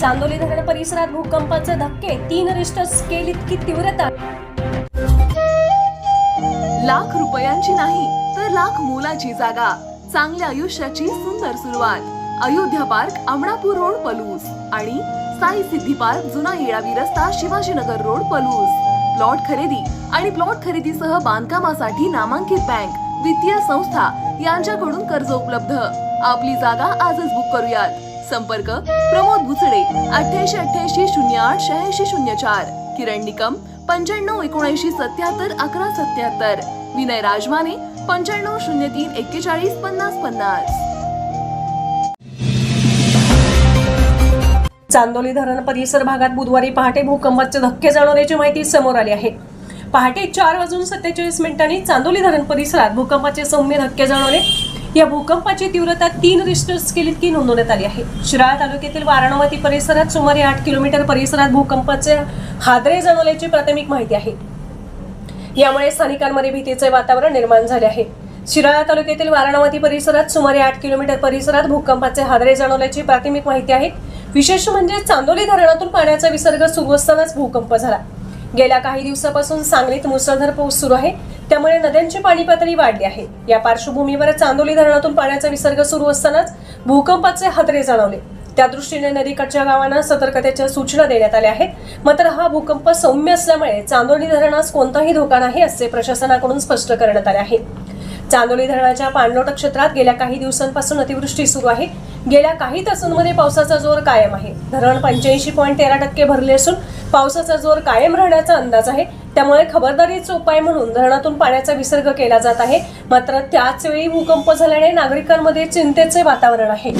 चांदोली धरण परिसरात भूकंपाचे धक्के तीन रिश्टर स्केल इतकी तीव्रता. लाख रुपयांची नाही तर लाख मोलाची जागा. चांगल्या आयुष्याची सुंदर सुरुवात. Ayodhya park Amanapur road Palus. आणि साई सिद्धी पार्क जुना येळावी रस्ता शिवाजीनगर रोड पलूस. प्लॉट खरेदी आणि प्लॉट खरेदीसह बांधकामासाठी नामांकित बँक वित्तीय संस्था यांच्याकडून कर्ज उपलब्ध. आपली जागा आजच बुक करूयात. संपर्क प्रमोद भुसडे अठ्ठ्याऐंशी अठ्ठ्याऐंशी शून्य आठ शहाऐंशी शून्य चार. किरण निकम पंच्याण्णव एकोणऐंशी सत्याहत्तर अकरा सत्याहत्तर. विनय राजमाने पंच्याण्णव शून्य तीन एक्केचाळीस पन्नास पन्नास. चांदोली धरण परिसर भागात बुधवारी पहाटे भूकंपाचे धक्के जाणवल्याची माहिती समोर आली आहे. पहाटे चार वाजून सत्तेचाळीस मिनिटांनी चांदोली धरण परिसरात भूकंपाचे सौम्य धक्के जाणवले. या भूकंपाची तीव्रता तीन रिस्टर स्केल की नोंदवण्यात आली आहे. शिराळा तालुक्यातील वाराणवती परिसरात सुमारे आठ किलोमीटर परिसरात भूकंपाचे हादरे जाणवल्याची प्राथमिक माहिती आहे. यामुळे स्थानिकांमध्ये भीतीचे वातावरण निर्माण झाले आहे. शिराळा तालुक्यातील वाराणवती परिसरात सुमारे आठ किलोमीटर परिसरात भूकंपाचे हादरे जाणवल्याची प्राथमिक माहिती आहे. विशेष म्हणजे चांदोली धरणातून पाण्याचा विसर्ग सुरू असतानाच भूकंप झाला. गेल्या काही दिवसापासून सांगलीत मुसळधार पाऊस सुरू आहे. त्यामुळे नद्यांची पाणी पातळी वाढली आहे. या पार्श्वभूमीवर चांदोली धरणातून पाण्याचा विसर्ग सुरू असतानाच भूकंपाचे हादरे जाणवले. त्या दृष्टीने नदीकडच्या गावांना सतर्कतेच्या सूचना देण्यात आल्या आहेत. मात्र हा भूकंप सौम्य असल्यामुळे चांदोली धरणास कोणताही धोका नाही असे प्रशासनाकडून स्पष्ट करण्यात आले आहे. चांदोली धरणाच्या पाणलोट क्षेत्रात गेल्या काही दिवसांपासून अतिवृष्टी सुरू आहे. गेल्या काही तासांमध्ये पावसाचा जोर कायम आहे. धरण पंच्याऐंशी पॉईंट तेरा टक्के भरले असून पावसाचा जोर कायम राहण्याचा अंदाज आहे. त्यामुळे खबरदारीचा उपाय म्हणून धरणातून पाण्याचा विसर्ग केला जात आहे. मात्र त्याच वेळी भूकंप झाल्याने नागरिकांमध्ये चिंतेचे वातावरण आहे.